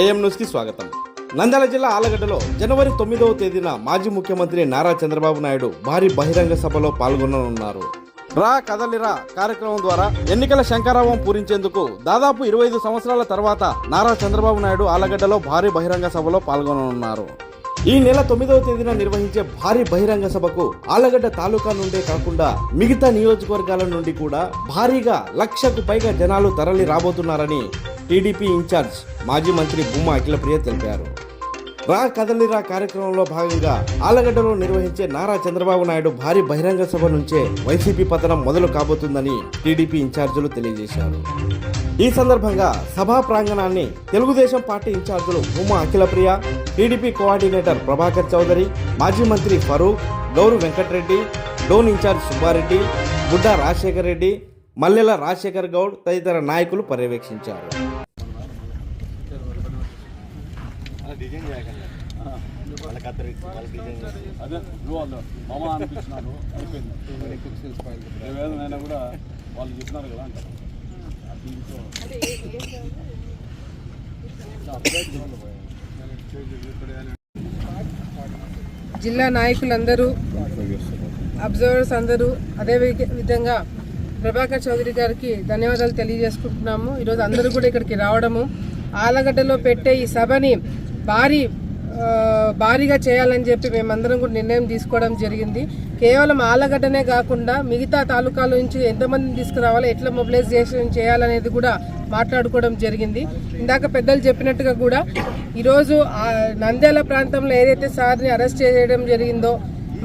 AM న్యూస్కి స్వాగతం. నంద్యాల జిల్లా ఆలగడ్డలో జనవరి తొమ్మిదవ తేదీన మాజీ ముఖ్యమంత్రి నారా చంద్రబాబు నాయుడు భారీ బహిరంగ సభలో పాల్గొననున్నారు. రా కదలిరా కార్యక్రమం ద్వారా ఎన్నికల శంకారావం పూరించేందుకు దాదాపు ఇరవై ఐదు సంవత్సరాల తర్వాత నారా చంద్రబాబు నాయుడు ఆలగడ్డలో భారీ బహిరంగ సభలో పాల్గొననున్నారు. ఈ నెల తొమ్మిదవ తేదీన నిర్వహించే భారీ బహిరంగ సభకు ఆలగడ్డ తాలూకా నుండే కాకుండా మిగతా నియోజకవర్గాల నుండి కూడా భారీగా లక్షకు పైగా జనాలు తరలి రాబోతున్నారని టీడీపీ ఇన్ఛార్జ్ మాజీ మంత్రి భూమా అఖిలప్రియ తెలిపారు. రా కదలిరా కార్యక్రమంలో భాగంగా ఆలగడ్డలో నిర్వహించే నారా చంద్రబాబు నాయుడు భారీ బహిరంగ సభ నుంచే వైసీపీ పతనం మొదలు కాబోతుందని టీడీపీ ఇన్ఛార్జీలు తెలియజేశారు. ఈ సందర్భంగా సభా ప్రాంగణాన్ని తెలుగుదేశం పార్టీ ఇన్ఛార్జీలు భూమా అఖిలప్రియ టీడీపీ కోఆర్డినేటర్ ప్రభాకర్ చౌదరి మాజీ మంత్రి ఫరూక్ గౌరు వెంకటరెడ్డి డోన్ ఇన్ఛార్జ్ సుబ్బారెడ్డి బుడ్డా రాజశేఖర్ రెడ్డి మల్లెల రాజశేఖర్ గౌడ్ తదితర నాయకులు పర్యవేక్షించారు. అదే నువ్వు వాళ్ళు మామ అనిపించినారు అయిపోయింది. ఏవేదనైనా కూడా వాళ్ళు చెప్పినారు కదా అంటారు. జిల్లా నాయకులందరూ అబ్జర్వర్స్ అందరూ అదే విధంగా ప్రభాకర్ చౌదరి గారికి ధన్యవాదాలు తెలియజేసుకుంటున్నాము. ఈరోజు అందరూ కూడా ఇక్కడికి రావడము. ఆలగడ్డలో పెట్టే ఈ సభని భారీ భారీగా చేయాలని చెప్పి మేమందరం కూడా నిర్ణయం తీసుకోవడం జరిగింది. కేవలం ఆలగడ్డనే కాకుండా మిగతా తాలూకాల నుంచి ఎంతమందిని తీసుకురావాలి ఎట్లా మొబిలైజేషన్ చేయాలనేది కూడా మాట్లాడుకోవడం జరిగింది. ఇందాక పెద్దలు చెప్పినట్టుగా కూడా ఈరోజు నంద్యాల ప్రాంతంలో ఏదైతే సార్ని అరెస్ట్ చేయడం జరిగిందో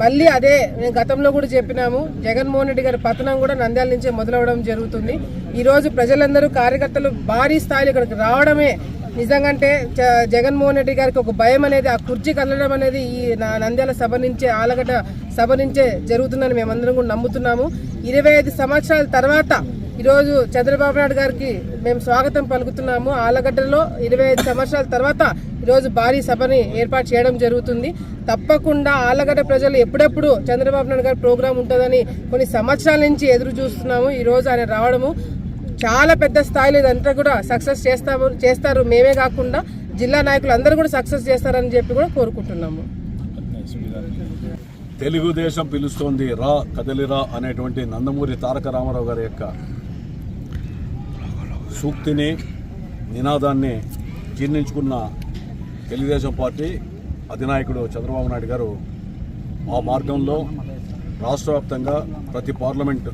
మళ్ళీ అదే నేను గతంలో కూడా చెప్పినాము జగన్మోహన్ రెడ్డి గారి పతనం కూడా నంద్యాల నుంచే మొదలవడం జరుగుతుంది. ఈరోజు ప్రజలందరూ కార్యకర్తలు భారీ స్థాయిలో ఇక్కడికి రావడమే నిజంగంటే జ- జగన్మోహన్ రెడ్డి గారికి ఒక భయం అనేది ఆ కుర్చీ కదలడం అనేది ఈ నా- నంద్యాల సభ నుంచే ఆలగడ్డ సభ నుంచే జరుగుతుందని మేమందరం కూడా నమ్ముతున్నాము. ఇరవై ఐదు సంవత్సరాల తర్వాత ఈరోజు చంద్రబాబు నాయుడు గారికి మేము స్వాగతం పలుకుతున్నాము. ఆలగడ్డలో ఇరవై ఐదు సంవత్సరాల తర్వాత ఈరోజు భారీ సభని ఏర్పాటు చేయడం జరుగుతుంది. తప్పకుండా ఆలగడ్డ ప్రజలు ఎప్పుడెప్పుడు చంద్రబాబు నాయుడు గారి ప్రోగ్రాం ఉంటుందని కొన్ని సంవత్సరాల నుంచి ఎదురు చూస్తున్నాము. ఈరోజు ఆయన రావడము చాలా పెద్ద స్థాయిలో ఇదంతా కూడా సక్సెస్ చేస్తాము చేస్తారు. మేమే కాకుండా జిల్లా నాయకులు అందరూ కూడా సక్సెస్ చేస్తారని చెప్పి కూడా కోరుకుంటున్నాము. తెలుగుదేశం పిలుస్తోంది రా కదలిరా అనేటువంటి నందమూరి తారక రామారావు గారి యొక్క సూక్తిని నినాదాన్ని జీర్ణించుకున్న తెలుగుదేశం పార్టీ అధినాయకుడు చంద్రబాబు నాయుడు గారు ఆ మార్గంలో రాష్ట్ర వ్యాప్తంగా ప్రతి పార్లమెంటు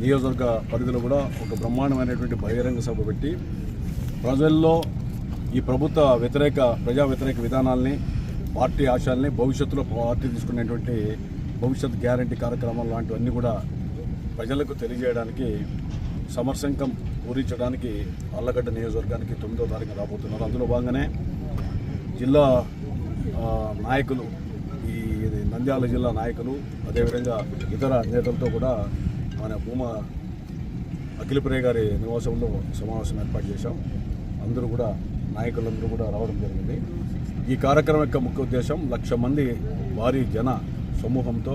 నియోజకవర్గ పరిధిలో కూడా ఒక బ్రహ్మాండమైనటువంటి బహిరంగ సభ పెట్టి ప్రజల్లో ఈ ప్రభుత్వ వ్యతిరేక ప్రజా వ్యతిరేక విధానాల్ని పార్టీ ఆశయాల్ని భవిష్యత్తులో పార్టీ తీసుకునేటువంటి భవిష్యత్ గ్యారంటీ కార్యక్రమాలు లాంటివన్నీ కూడా ప్రజలకు తెలియజేయడానికి సమర్శంకం పూరించడానికి అల్లగడ్డ నియోజకవర్గానికి తొమ్మిదో తారీఖు రాబోతున్నారు. అందులో భాగంగానే జిల్లా నాయకులు ఈ ఇది నంద్యాల జిల్లా నాయకులు అదేవిధంగా ఇతర నేతలతో కూడా మన భూమ అఖిలప్రియ గారి నివాసంలో సమావేశం ఏర్పాటు చేశాం. అందరూ కూడా నాయకులందరూ కూడా రావడం జరిగింది. ఈ కార్యక్రమం యొక్క ముఖ్య ఉద్దేశం లక్ష మంది భారీ జన సమూహంతో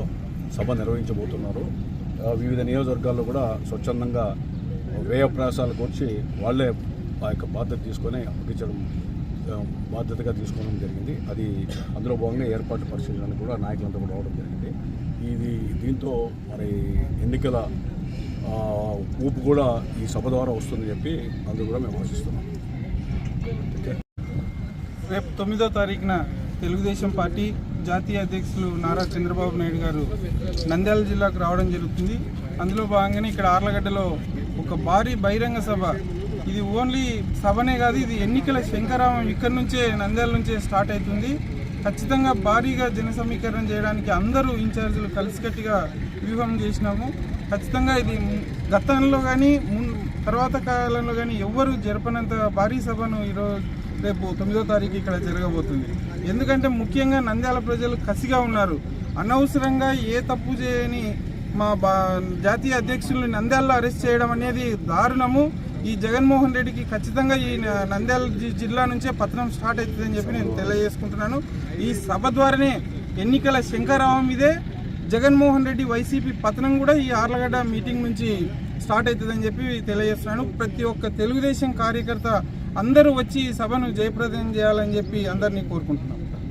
సభ నిర్వహించబోతున్నారు. వివిధ నియోజకవర్గాల్లో కూడా స్వచ్ఛందంగా వ్యయ ప్రయాసాలకు వచ్చి వాళ్ళే ఆ యొక్క బాధ్యత తీసుకొని అప్పగించడం బాధ్యతగా తీసుకోవడం జరిగింది. అది అందులో భాగంగా ఏర్పాటు పరిశీలనకు కూడా నాయకులంతా కూడా రావడం జరిగింది. ఇది దీంతో మరి ఎన్నికల ఊపు కూడా ఈ సభ ద్వారా వస్తుందని చెప్పి అందుకు కూడా మేము ఆశిస్తున్నాం. రేపు తొమ్మిదో తారీఖున తెలుగుదేశం పార్టీ జాతీయ అధ్యక్షులు నారా చంద్రబాబు నాయుడు గారు నంద్యాల జిల్లాకు రావడం జరుగుతుంది. అందులో భాగంగానే ఇక్కడ ఆర్లగడ్డలో ఒక భారీ బహిరంగ సభ. ఇది ఓన్లీ సభనే కాదు ఇది ఎన్నికల శంకరామం ఇక్కడ నుంచే నంద్యాల నుంచే స్టార్ట్ అవుతుంది. ఖచ్చితంగా భారీగా జన సమీకరణ చేయడానికి అందరూ ఇన్ఛార్జీలు కలిసికట్టుగా వ్యూహం చేసినాము. ఖచ్చితంగా ఇది గతంలో కానీ మున్ తర్వాత కాలంలో కానీ ఎవ్వరు జరపనంత భారీ సభను ఈరోజు రేపు తొమ్మిదో తారీఖు ఇక్కడ జరగబోతుంది. ఎందుకంటే ముఖ్యంగా నంద్యాల ప్రజలు కసిగా ఉన్నారు. అనవసరంగా ఏ తప్పు చేయని మా బా జాతీయ అధ్యక్షుల్ని నంద్యాలలో అరెస్ట్ చేయడం అనేది దారుణము. ఈ జగన్మోహన్ రెడ్డికి ఖచ్చితంగా ఈ నంద్యాల జి- జిల్లా నుంచే పతనం స్టార్ట్ అవుతుందని చెప్పి నేను తెలియజేసుకుంటున్నాను. ఈ సభ ద్వారానే ఎన్నికల శంకరావం ఇదే. జగన్మోహన్ రెడ్డి వైసీపీ పతనం కూడా ఈ ఆర్లగడ్డ మీటింగ్ నుంచి స్టార్ట్ అవుతుందని చెప్పి తెలియజేస్తున్నాను. ప్రతి ఒక్క తెలుగుదేశం కార్యకర్త అందరూ వచ్చి ఈ సభను జయప్రదం చేయాలని చెప్పి అందరినీ కోరుకుంటున్నాను